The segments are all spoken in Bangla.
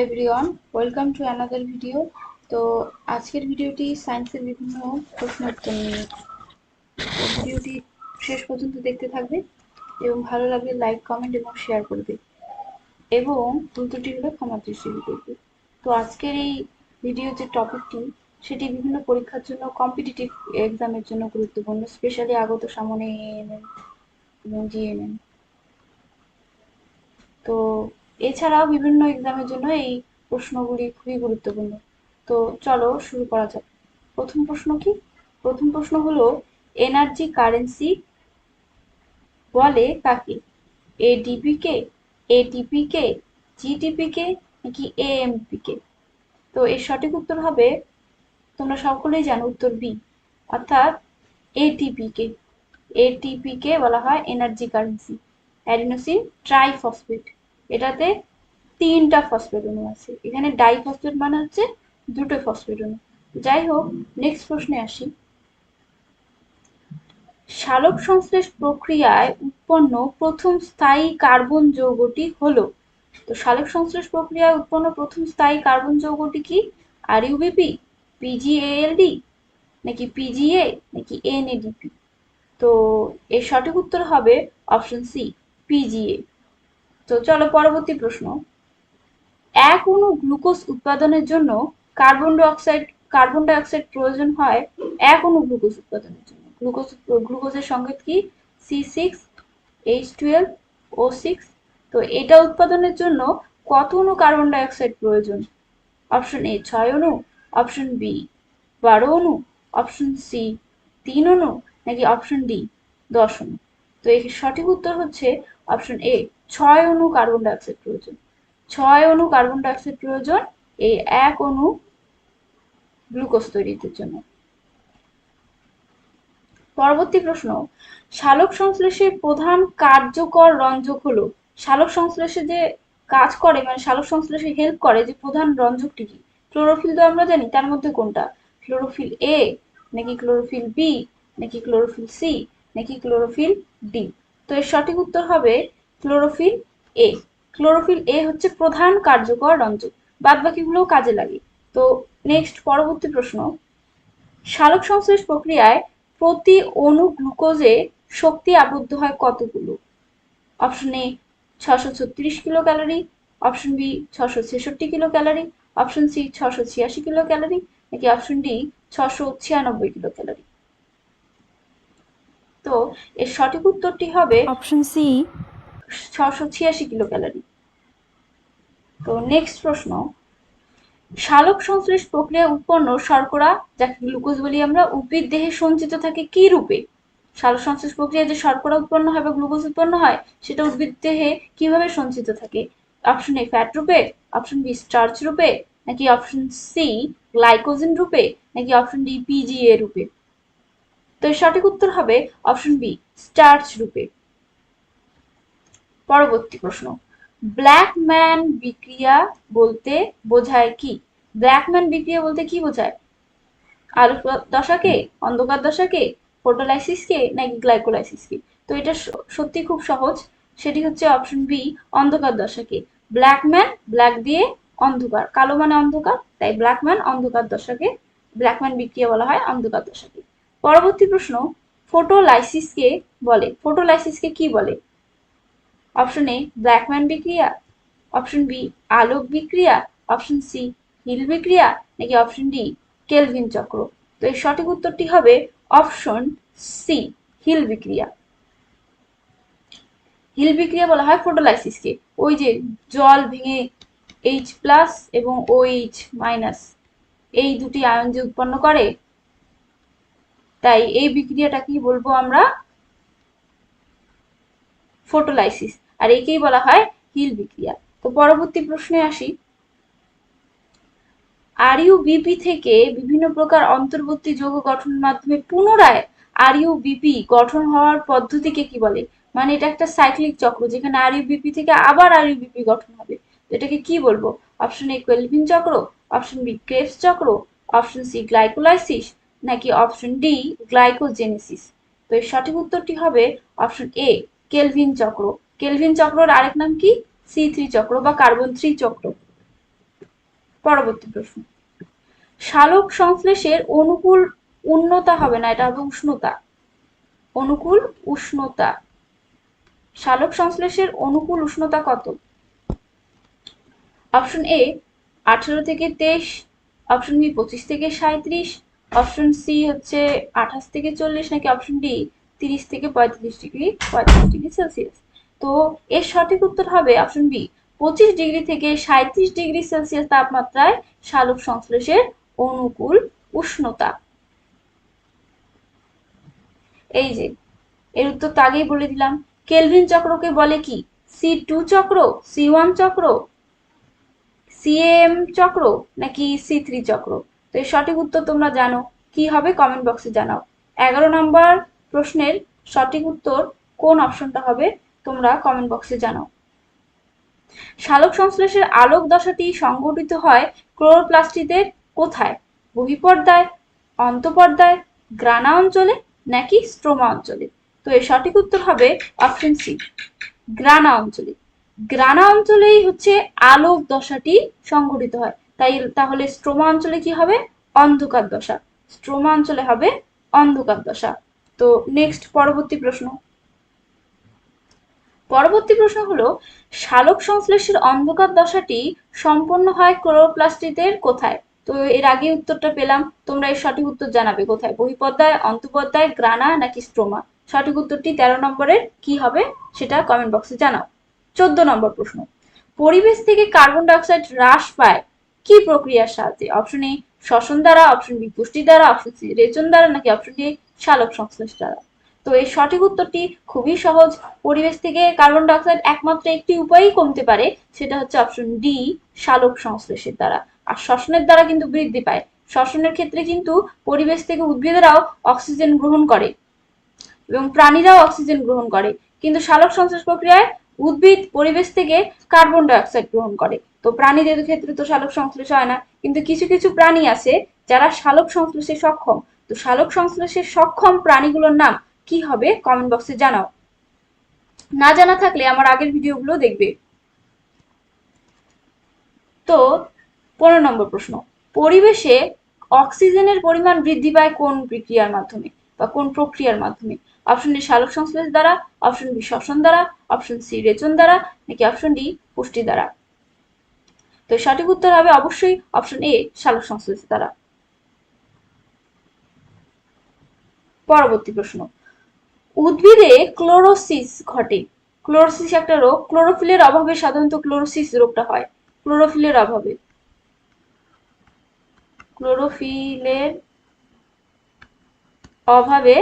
Everyone welcome to another video তো আজকের ভিডিওটি সায়েন্সের বিভিন্ন প্রশ্ন উত্তর নিয়ে। ভিডিওটি শেষ পর্যন্ত দেখতে থাকবে এবং ভালো লাগলে লাইক কমেন্ট এবং শেয়ার করবে। এবং ভুল ত্রুটি হলে ক্ষমা দৃষ্টিতে দেখবে। তো আজকের এই ভিডিওর যে টপিকটি সেটি বিভিন্ন পরীক্ষার জন্য কম্পিটিটিভ এক্সামের জন্য গুরুত্বপূর্ণ। স্পেশালি আগত সামনে এএনএম এবং জিএনএম তো এছাড়াও বিভিন্ন এক্সামের জন্য এই প্রশ্নগুলি খুবই গুরুত্বপূর্ণ। তো চলো শুরু করা যাক। প্রথম প্রশ্ন কি? প্রথম প্রশ্ন হলো এনার্জি কারেন্সি বলে কাকে? এডিপি কে এটিপি কে জিটিপি কে, নাকি এএমপি কে? তো এর সঠিক উত্তর হবে, তোমরা সকলেই জানো উত্তর বি অর্থাৎ এটিপি কে। এটিপি কে বলা হয় এনার্জি কারেন্সি অ্যাডিনোসিন ট্রাইফসফেট এটাতে তিনটা ফসফেট অণু আছে। এখানে ডাইফসফেট মানে হচ্ছে দুটো ফসফেট অণু। যাই হোক নেক্সট প্রশ্নে আসি। সালোক সংশ্লেষ প্রক্রিয়ায় উৎপন্ন প্রথম স্থায়ী কার্বন যৌগটি হলো। তো সালোক সংশ্লেষ প্রক্রিয়ায় উৎপন্ন প্রথম স্থায়ী কার্বন যৌগটি কি? আর ইউবিপি পিজিএএলডি নাকি পিজিএ নাকি এনএডিপি তো এর সঠিক উত্তর হবে অপশন সি পিজিএ তো চলো পরবর্তী প্রশ্ন। এক অণু গ্লুকোজ উৎপাদনের জন্য কার্বন ডাইঅক্সাইড কার্বন ডাইঅক্সাইড প্রয়োজন হয় এক অণু গ্লুকোজ উৎপাদনের জন্য। গ্লুকোজ, গ্লুকোজের সংকেত কি? C six, H twelve, O six. তো এটা উৎপাদনের জন্য কত অণু কার্বন ডাইঅক্সাইড প্রয়োজন? অপশন এ ছয় অণু অপশন বি বারো অণু অপশন সি তিন অণু নাকি অপশন ডি দশ অণু তো এর সঠিক উত্তর হচ্ছে অপশন এ ছয় অণু কার্বন ডাইঅক্সাইড প্রয়োজন। ছয় অণু কার্বন ডাইঅক্সাইড প্রয়োজন এই এক অণু গ্লুকোজ তৈরিতে জন্য। পরবর্তী প্রশ্ন, শালক সংশ্লেষের প্রধান কার্যকর রঞ্জক হলো, শালক সংশ্লেষে যে কাজ করে মানে শালক সংশ্লেষে হেল্প করে যে প্রধান রঞ্জকটি কি? ক্লোরোফিল তো আমরা জানি, তার মধ্যে কোনটা? ক্লোরোফিল এ নাকি ক্লোরোফিল বি নাকি ক্লোরোফিল সি নাকি ক্লোরোফিল ডি তো এর সঠিক উত্তর হবে ক্লোরোফিল এ ক্লোরোফিল এ হচ্ছে প্রধান কার্যকর রঞ্জক। বাদ বাকিগুলোও কাজে লাগে। তো নেক্সট পরবর্তী প্রশ্ন। সালোক সংশ্লেষ প্রক্রিয়ায় প্রতি অণু গ্লুকোজে শক্তি আবদ্ধ হয় কতগুলো? অপশন এ ছশো ছত্রিশ কিলো ক্যালোরি অপশন বি ছশো ছেষট্টি কিলো ক্যালোরি অপশন সি ছশো ছিয়াশি কিলো ক্যালোরি নাকি অপশন ডি ছশো ছিয়ানব্বই কিলো ক্যালোরি তো এর সঠিক উত্তরটি হবে অপশন সি ছশো ছিয়াশি কিলো ক্যালোরি। তো নেক্সট প্রশ্ন সালোক সংশ্লেষ প্রক্রিয়া উৎপন্ন শর্করা, যাকে গ্লুকোজ বলি আমরা, উদ্ভিদ দেহে সঞ্চিত থাকে কি রূপে? সালোক সংশ্লেষ প্রক্রিয়া যে শর্করা উৎপন্ন হয় বা গ্লুকোজ উৎপন্ন হয়, সেটা উদ্ভিদ দেহে কীভাবে সঞ্চিত থাকে? অপশন এ ফ্যাট রূপে, অপশন বি স্টার্চ রূপে, নাকি অপশন সি গ্লাইকোজেন রূপে, নাকি অপশন ডি পিজিএ রূপে? তো সঠিক উত্তর হবে অপশন বি স্টার্চ রূপে। পরবর্তী প্রশ্ন। ব্ল্যাক ম্যান বিক্রিয়া বলতে বোঝায় কি? ব্ল্যাক ম্যান বিক্রিয়া বলতে কি বোঝায়? আলোক দশাকে, অন্ধকার দশাকে, ফটোলাইসিসকে, নাকি গ্লাইকোলাইসিসকে? তো এটা সত্যি খুব সহজ। সেটি হচ্ছে অপশন বি, অন্ধকার দশাকে। ব্ল্যাক ম্যান ব্ল্যাক দিয়ে অন্ধকার। কালো মানে অন্ধকার, তাই ব্ল্যাক ম্যান অন্ধকার দশাকে, ব্ল্যাক ম্যান বিক্রিয়া বলা হয় অন্ধকার দশাকে। পরবর্তী প্রশ্ন, ফটোলাইসিসকে বলে। ফটোলাইসিসকে কি বলে? অপশন এ ব্ল্যাকম্যান বিক্রিয়া অপশন বি আলোক বিক্রিয়া অপশন সি হিল বিক্রিয়া নাকি অপশন ডি কেলভিন চক্র তো এর সঠিক উত্তরটি হবে অপশন সি হিল বিক্রিয়া হিল বিক্রিয়া বলা হয় ফটোলাইসিসকে ওই যে জল ভেঙে এইচ প্লাস এবং ও এইচ মাইনাস এই দুটি আয়ন যে উৎপন্ন করে, তাই এই বিক্রিয়াটা কি বলব আমরা ফটোলাইসিস। আর একেই বলা হয় হিল বিক্রিয়া। তো পরবর্তী প্রশ্নে আসি। আরইউবিপি থেকে বিভিন্ন প্রকার অন্তর্বর্তী যৌগ গঠনের মাধ্যমে পুনরায় আরইউবিপি গঠন হওয়ার পদ্ধতিকে কি বলে? মানে এটা একটা সাইক্লিক চক্র, যেখানে আরইউবিপি থেকে আবার আরইউবিপি গঠন হবে। এটাকে কি বলব? অপশন এ কোয়েলভিন চক্র অপশন বি ক্রেবস চক্র অপশন সি গ্লাইকোলাইসিস, নাকি অপশন ডি গ্লাইকোজেনেসিস? তো এর সঠিক উত্তরটি হবে অপশন এ কেলভিন চক্র। কেলভিন চক্রর আরেক নাম কি? সি থ্রি চক্র বা কার্বন থ্রি চক্র। পরবর্তী প্রশ্ন। শালক সংশ্লেষের অনুকূল উন্নতা হবে না, এটা হবে উষ্ণতা। অনুকূল উষ্ণতা। শালক সংশ্লেষের অনুকূল উষ্ণতা কত? অপশন এ, আঠারো থেকে তেইশ। অপশন বি, পঁচিশ থেকে সাঁত্রিশ অপশন সি, হচ্ছে আঠাশ থেকে চল্লিশ। নাকি অপশন ডি তিরিশ থেকে পঁয়ত্রিশ ডিগ্রি পঁয়ত্রিশ ডিগ্রি সেলসিয়াস। তো এর সঠিক উত্তর হবে অপশন বি পঁচিশ ডিগ্রি থেকে সাঁত্রিশ ডিগ্রি সেলসিয়াস তাপমাত্রায় সালোক সংশ্লেষের অনুকূল উষ্ণতা। এই যে, এর উত্তর তো আগেই বলে দিলাম। কেলভিন চক্রকে বলে কি? সি টু চক্র সি ওয়ান চক্র সিএম চক্র, নাকি সি থ্রি চক্র? তো এর সঠিক উত্তর তোমরা জানো। কি হবে? কমেন্ট বক্সে জানাও। এগারো নম্বর প্রশ্নের সঠিক উত্তর কোন অপশনটা হবে তোমরা কমেন্ট বক্সে জানাও। সালোক সংশ্লেষের আলোক দশাটি সংঘটিত হয় ক্লোরোপ্লাস্টিদের কোথায়? বহিপর্দায়, অন্তপর্দায়, গ্রানা অঞ্চলে নাকি স্ট্রোমা অঞ্চলে? তো এর সঠিক উত্তর হবে অপশন সি গ্রানা অঞ্চলে। গ্রানা অঞ্চলেই হচ্ছে আলোক দশাটি সংঘটিত হয়। তাই তাহলে স্ট্রোমা অঞ্চলে কি হবে? অন্ধকার দশা। স্ট্রোমা অঞ্চলে হবে অন্ধকার দশা। তো নেক্সট পরবর্তী প্রশ্ন। পরবর্তী প্রশ্ন হলো সালোক সংশ্লেষের অন্ধকার দশাটি সম্পন্ন হয় ক্লোরোপ্লাস্টিদের কোথায়? তো এর আগে উত্তরটা পেলাম, তোমরা এর সঠিক উত্তর জানাবে কোথায়? বহিপদ্মায়, অন্তপদ্মায়, গ্রানা নাকি স্ট্রোমা? সঠিক উত্তরটি তেরো নম্বরের কি হবে সেটা কমেন্ট বক্সে জানাও। চোদ্দ নম্বর প্রশ্ন, পরিবেশ থেকে কার্বন ডাইঅক্সাইড হ্রাস পায় কি প্রক্রিয়ার সাহায্যে? অপশন এ শ্বসন দ্বারা অপশন বি পুষ্টি দ্বারা অপশন সি রেচন দ্বারা নাকি অপশন ডি সালোক সংশ্লেষ দ্বারা তো এই সঠিক উত্তরটি খুবই সহজ। পরিবেশ থেকে কার্বন ডাইঅক্সাইড একমাত্র একটি উপায়ই কমতে পারে, সেটা হচ্ছে অপশন ডি সালোক সংশ্লেষের দ্বারা। আর শ্বসনের দ্বারা কিন্তু বৃদ্ধি পায়। শ্বসনের ক্ষেত্রে কিন্তু পরিবেশ থেকে উদ্ভিদেরাও অক্সিজেন গ্রহণ করে এবং প্রাণীরাও অক্সিজেন গ্রহণ করে। কিন্তু সালোক সংশ্লেষ প্রক্রিয়ায় উদ্ভিদ পরিবেশ থেকে কার্বন ডাইঅক্সাইড গ্রহণ করে। তো প্রাণীদের ক্ষেত্রে তো সালোক সংশ্লেষ হয় না। কিন্তু কিছু কিছু প্রাণী আছে যারা সালোক সংশ্লেষে সক্ষম। তো সালোক সংশ্লেষে সক্ষম প্রাণীগুলোর নাম কি হবে? কমেন্ট বক্সে জানাও। না জানা থাকলে আমার আগের ভিডিওগুলো দেখবে। তো পনেরো নম্বর প্রশ্ন। পরিবেশে অক্সিজেনের পরিমাণ বৃদ্ধি পায় কোন প্রক্রিয়ার মাধ্যমে বা কোন প্রক্রিয়ার মাধ্যমে? অপশন ডি সালোক সংশ্লেষ দ্বারা অপশন বি শ্বসন দ্বারা অপশন সি রেচন দ্বারা, নাকি অপশন ডি পুষ্টি দ্বারা? তো সঠিক উত্তর হবে অবশ্যই অপশন এ সালোক সংশ্লেষ দ্বারা। পরবর্তী প্রশ্ন। উদ্ভিদে ক্লোরোসিস ঘটে। ক্লোরোসিস একটা রোগ। ক্লোরোফিলের অভাবে সাধারণত ক্লোরোসিস রোগটা হয়। ক্লোরোফিলের অভাবে। ক্লোরোফিলের অভাবে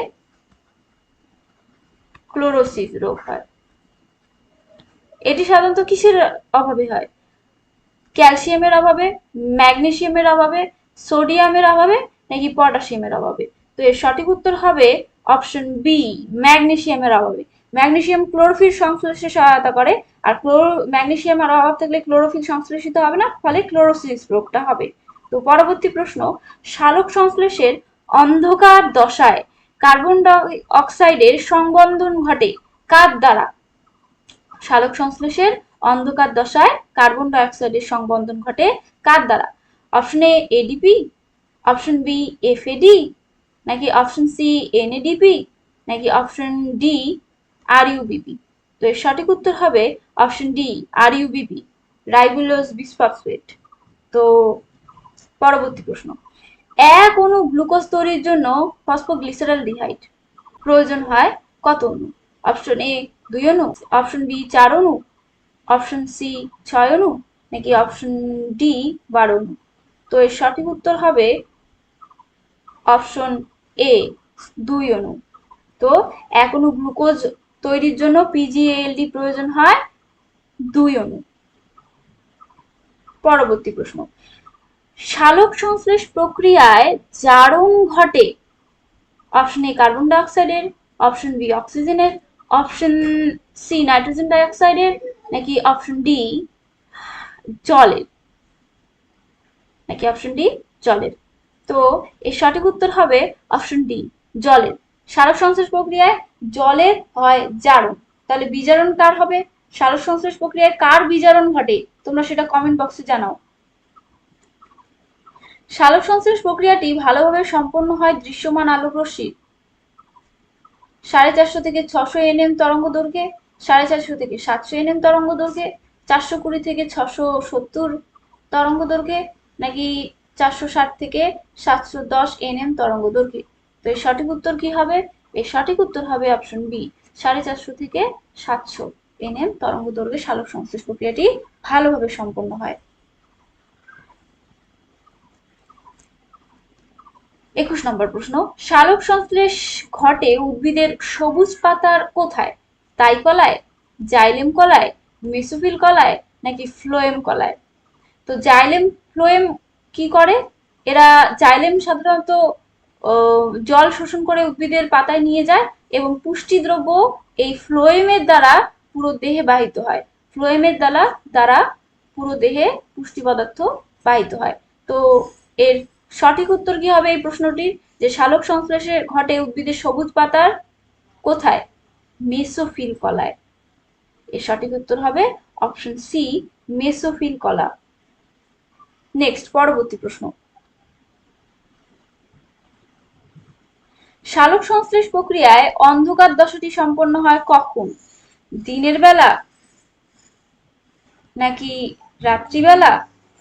ক্লোরোসিস রোগ হয়। এটি সাধারণত কিসের অভাবে হয়? ক্যালসিয়ামের অভাবে, ম্যাগনেসিয়ামের অভাবে, সোডিয়ামের অভাবে নাকি পটাশিয়ামের অভাবে? তো এর সঠিক উত্তর হবে অপশন বি ম্যাগনেসিয়ামের অভাবে। ম্যাগনেশিয়াম ক্লোরোফিল সংশ্লেষে সহায়তা করে, আর ক্লোরো ম্যাগনেসিয়ামের অভাব থাকলে ক্লোরোফিল সংশ্লেষিত হবে না, ফলে ক্লোরোসিস রোগটা হবে। তো পরবর্তী প্রশ্ন, শালক সংশ্লেষের অন্ধকার দশায় কার্বন ডাই অক্সাইডের সংবন্ধন ঘটে কার দ্বারা? শালক সংশ্লেষের অন্ধকার দশায় কার্বন ডাই অক্সাইডের সংবন্ধন ঘটে কার দ্বারা? Option A ADP option B FAD নাকি অপশন সি এনএডিপি নাকি অপশন ডি আর ইউবিপি তো এর সঠিক উত্তর হবে option D R UBP ribulose bisphosphate তো পরবর্তী প্রশ্ন। এক অণু গ্লুকোজ তৈরির জন্য ফসফোগ্লিসারালডিহাইড প্রয়োজন হয় কত অণু? অপশন এ দুই অণু অপশন বি চার অণু অপশন সি ছয় অণু, নাকি অপশন ডি বারো অণু? তো এর সঠিক উত্তর হবে অপশন এ দুই অণু। তো এক অণু গ্লুকোজ তৈরির জন্য পিজিএলডি প্রয়োজন হয় দুই অণু। পরবর্তী প্রশ্ন। সালোক সংশ্লেষ প্রক্রিয়ায় জারণ ঘটে অপশন এ কার্বন ডাইঅক্সাইডের, অপশন বি অক্সিজেনের, অপশন সি নাইট্রোজেন ডাইঅক্সাইডের, নাকি অপশন ডি জলের? নাকি অপশন ডি জলের? তো এর সঠিক উত্তর হবে অপশন ডি, জলের। সালোক সংশ্লেষ প্রক্রিয়ায় জলের হয় জারণ। তাহলে বিজারণ কার হবে? সালোক সংশ্লেষ প্রক্রিয়ায় কার বিজারণ ঘটে? তোমরা সেটা কমেন্ট বক্সে জানাও। সালোক সংশ্লেষ প্রক্রিয়াটি ভালোভাবে সম্পন্ন হয় দৃশ্যমান আলোক রশ্মি। সাড়ে চারশো থেকে ছশো এনএম তরঙ্গ দৈর্ঘ্যে, সাড়ে চারশো থেকে সাতশো এনএম তরঙ্গ দৈর্ঘ্যে, চারশো কুড়ি থেকে ছশো সত্তর তরঙ্গ দৈর্ঘ্যে, নাকি চারশো ষাট থেকে সাতশো দশ এনএম তরঙ্গ দৈর্ঘ্যে। তো এর সঠিক উত্তর কি হবে? এর সঠিক উত্তর হবে অপশন বি সাড়ে চারশো থেকে সাতশো এনএম তরঙ্গ দৈর্ঘ্যে সালোক সংশ্লেষ প্রক্রিয়াটি ভালোভাবে সম্পন্ন হয়। একুশ নম্বর প্রশ্ন, সালোক সংশ্লেষ ঘটে উদ্ভিদের সবুজ পাতার কোথায়? তাই কলায়, জাইলেম কলায়, মেসোফিল কলায়, নাকি ফ্লোয়েম কলায়? তো জাইলেম, ফ্লোয়েম কি করে? এরা জাইলেম সাধারণত জল শোষণ করে উদ্ভিদের পাতায় নিয়ে যায় এবং পুষ্টি দ্রব্য এই ফ্লোয়েমের দ্বারা পুরো দেহে বাহিত হয়। ফ্লোয়েমের দ্বারা দ্বারা পুরো দেহে পুষ্টি পদার্থ বাহিত হয়। তো এর সঠিক উত্তর কি হবে এই প্রশ্নটির? যে শালক সংশ্লেষে ঘটে উদ্ভিদের সবুজ পাতার কোথায়? মেসোফিল কলায়। এর সঠিক উত্তর হবে অপশন সি, মেসোফিল কলা। নেক্সট পরবর্তী প্রশ্ন। শালক সংশ্লেষ প্রক্রিয়ায় অন্ধকার দশটি সম্পন্ন হয় কখন? দিনের বেলা? নাকি রাত্রিবেলা?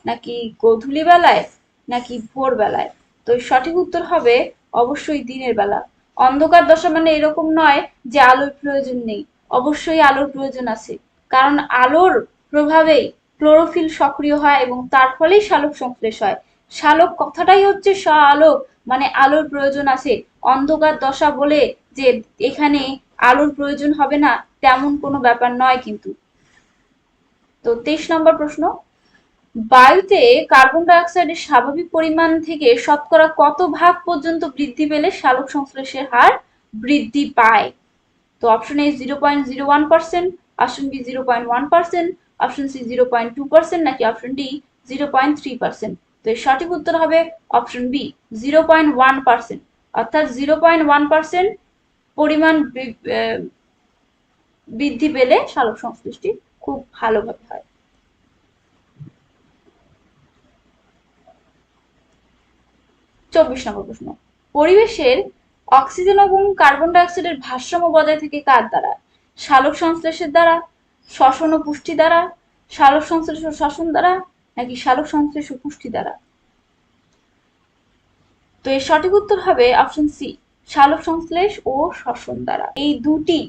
নাকি গধূলি বেলায়? নাকি ভোরবেলায় তো সঠিক উত্তর হবে অবশ্যই দিনের বেলা। অন্ধকার দশা মানে এরকম নয় যে আলোর প্রয়োজন নেই। অবশ্যই আলোর প্রয়োজন আছে। কারণ আলোর প্রভাবেই ক্লোরোফিল সক্রিয় হয় এবং তার ফলেই শালক সংশ্লেষ হয়। শালক কথাটাই হচ্ছে স্ব আলোক মানে আলোর প্রয়োজন আছে। অন্ধকার দশা বলে যে এখানে আলোর প্রয়োজন হবে না, তেমন কোনো ব্যাপার নয় কিন্তু। তো তেইশ নম্বর প্রশ্ন, বায়ুতে কার্বন ডাইঅক্সাইডের স্বাভাবিক পরিমাণ থেকে শতকরা কত ভাগ পর্যন্ত বৃদ্ধি পেলে সালোক সংশ্লেষের হার বৃদ্ধি পায়? তো option A zero point zero one percent option B zero point one percent option C zero point two percent নাকি option D zero point three percent তো এর সঠিক উত্তর হবে option B zero point one percent অর্থাৎ জিরো পয়েন্ট ওয়ান পার্সেন্ট পরিমাণ বৃদ্ধি পেলে সালোক সংশ্লিষ্টি খুব ভালোভাবে হয়। চব্বিশ নম্বর প্রশ্ন। পরিবেশের অক্সিজেন এবং কার্বন ডাইঅক্সাইডের ভারসাম্য বজায় থেকে কার দ্বারা? সালোক সংশ্লেষের দ্বারা শ্বসন ও পুষ্টি দ্বারা সালোক সংশ্লেষ ও শ্বসন দ্বারা, নাকি সালোক সংশ্লেষ ও পুষ্টি দ্বারা? তো এর সঠিক উত্তর হবে অপশন সি সালোক সংশ্লেষ ও শ্বসন দ্বারা। এই দুটি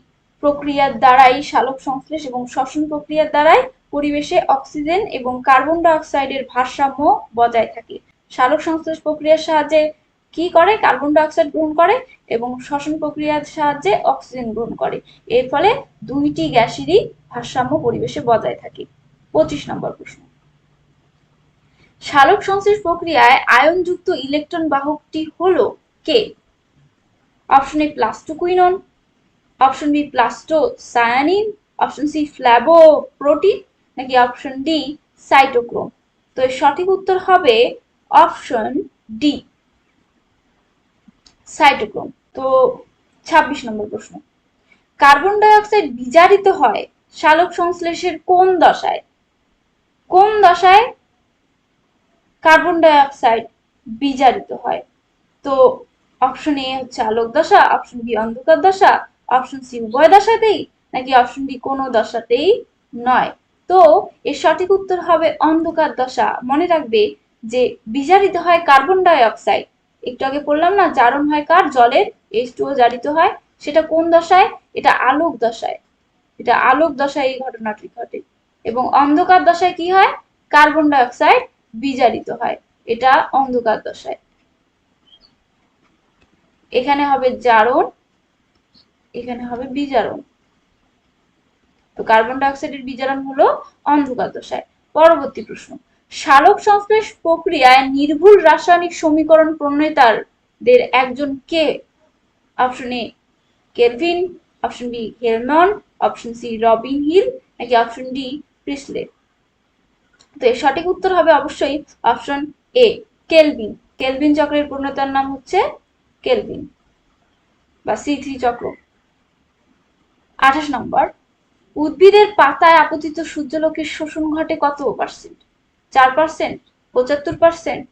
প্রক্রিয়ার দ্বারাই সালোক সংশ্লেষ এবং শ্বসন প্রক্রিয়ার দ্বারাই পরিবেশে অক্সিজেন এবং কার্বন ডাইঅক্সাইডের ভারসাম্য বজায় থাকে। সালোক সংশ্লেষ প্রক্রিয়ার সাহায্যে কি করে? কার্বন ডাইঅক্সাইড গ্রহণ করে এবং শ্বসন প্রক্রিয়ার সাহায্যে অক্সিজেন গ্রহণ করে। এর ফলে দুইটি গ্যাসেরই ভারসাম্য পরিবেশে বজায় থাকে। পঁচিশ নম্বর প্রশ্ন। সালোক সংশ্লেষ প্রক্রিয়ায় আয়নযুক্ত ইলেকট্রন বাহকটি হলো কে? Option A plastoquinone, option B plastocyanin option C flavoprotein নাকি অপশন ডি সাইটোক্রোম? তো এর সঠিক উত্তর হবে অপশন ডি। সাইটোক্রোম। তো ছাব্বিশ নম্বর প্রশ্ন। কার্বন ডাইঅক্সাইড বিজারিত হয় সালোক সংশ্লেষের কোন দশায়? কোন দশায় কার্বন ডাইঅক্সাইড বিজারিত হয়? তো অপশন এ হচ্ছে আলোক দশা, অপশন বি অন্ধকার দশা, অপশন সি উভয় দশাতেই, নাকি অপশন ডি কোনো দশাতেই নয়? তো এর সঠিক উত্তর হবে অন্ধকার দশা। মনে রাখবে যে বিজারিত হয় কার্বন ডাই অক্সাইড একটু আগে পড়লাম না, জারণ হয় কার? জলের এইচ টু জারিত হয়। সেটা কোন দশায়? এটা আলোক দশায়। এটা আলোক দশায় এই ঘটনাটি ঘটে। এবং অন্ধকার দশায় কি হয়? কার্বন ডাই অক্সাইড বিজারিত হয়। এটা অন্ধকার দশায়। এখানে হবে জারণ, এখানে হবে বিজারণ। তো কার্বন ডাই অক্সাইডের বিজারণ হলো অন্ধকার দশায়। পরবর্তী প্রশ্ন। সালোক সংশ্লেষ প্রক্রিয়ায় নির্ভুল রাসায়নিক সমীকরণ প্রণেতারদের একজন কে? Option A Calvin option B Helmont option C Robin Hill নাকি অপশন ডি প্রিসলে তো এর সঠিক উত্তর হবে অবশ্যই অপশন এ কেলভিন কেলভিন চক্রের প্রণেতার নাম হচ্ছে কেলভিন বা সি থ্রি চক্র। আঠাশ নম্বর, উদ্ভিদের পাতায় আপতিত সূর্যলোকের শোষণ ঘটে কত পার্সেন্ট চার পার্সেন্ট পঁচাত্তর পার্সেন্ট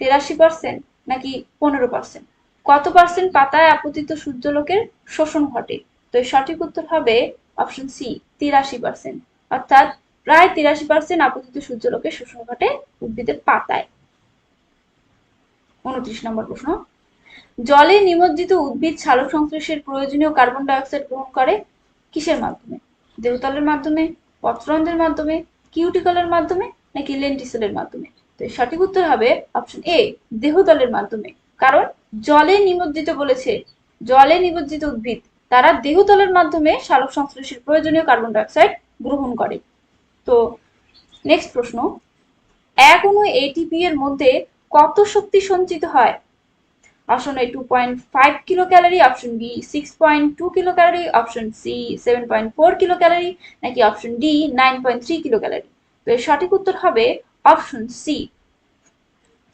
তেরাশি পার্সেন্ট নাকি পনেরো পার্সেন্ট কত পার্সেন্ট পাতায় আপতিত সূর্যলোকের শোষণ ঘটে? তো সঠিক উত্তর হবে অপশন সি তিরাশি পার্সেন্ট অর্থাৎ প্রায় তিরাশি পার্সেন্ট আপতিত সূর্যলোকের শোষণ ঘটে উদ্ভিদের পাতায়। উনত্রিশ নম্বর প্রশ্ন। জলে নিমজ্জিত উদ্ভিদ সালোক সংশ্লেষের প্রয়োজনীয় কার্বন ডাইঅক্সাইড গ্রহণ করে কিসের মাধ্যমে? দেহতলের মাধ্যমে, পত্ররন্ধ্রের মাধ্যমে, কিউটিকলের মাধ্যমে নাকি লেন্টিসেলের মাধ্যমে? তো সঠিক উত্তর হবে অপশন এ দেহতলের মাধ্যমে। কারণ জলে নিমজ্জিত বলেছে, জলে নিমজ্জিত উদ্ভিদ, তারা দেহতলের মাধ্যমে সালোক সংশ্লেষের প্রয়োজনীয় কার্বন ডাইঅক্সাইড গ্রহণ করে। তো নেক্সট প্রশ্ন এক অণু এটিপি এর মধ্যে কত শক্তি সঞ্চিত হয়? Option A two point five kilo calorie option B six point two kilo calorie option C seven point four kilo calorie নাকি option D nine point three kilo calorie এর সঠিক উত্তর হবে option C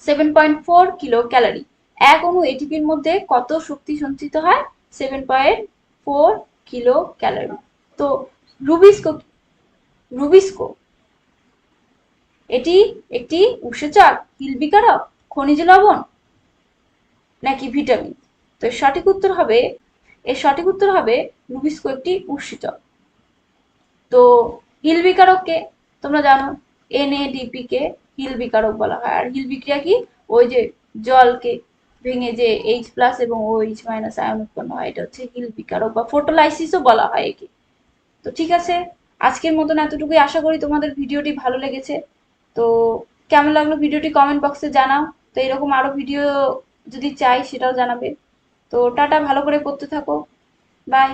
seven point four kilo calorie এক অণু এটিপির মধ্যে কত শক্তি সঞ্চিত হয়? Seven point four kilo calorie তো রুবিস্কো রুবিস্কো। এটি একটি উৎসেচক হিল বিকারক খনিজ লবণ নাকি ভিটামিন? তো সঠিক উত্তর হবে, এর সঠিক উত্তর হবে রুবিস্কো একটি উৎসেচক তো হিল বিকারককে তোমরা জানো এনএডিপি কে হিল বিকারক বলা হয়। আর হিল বিক্রিয়া কি? ওই যে জলকে ভেঙে যে এইচ প্লাস এবং ও এইচ মাইনাস আয়ন উৎপন্ন হয়, এটা হচ্ছে হিল বিকারক বা ফোটোলাইসিসও বলা হয় একে। তো ঠিক আছে, আজকের মতন এতটুকুই আশা করি তোমাদের ভিডিওটি ভালো লেগেছে। তো কেমন লাগল ভিডিওটি কমেন্ট বক্সে জানাও। তো এরকম আরও ভিডিও যদি চাই সেটাও জানাবে। তো টাটা, ভালো করে করতে থাকো। বাই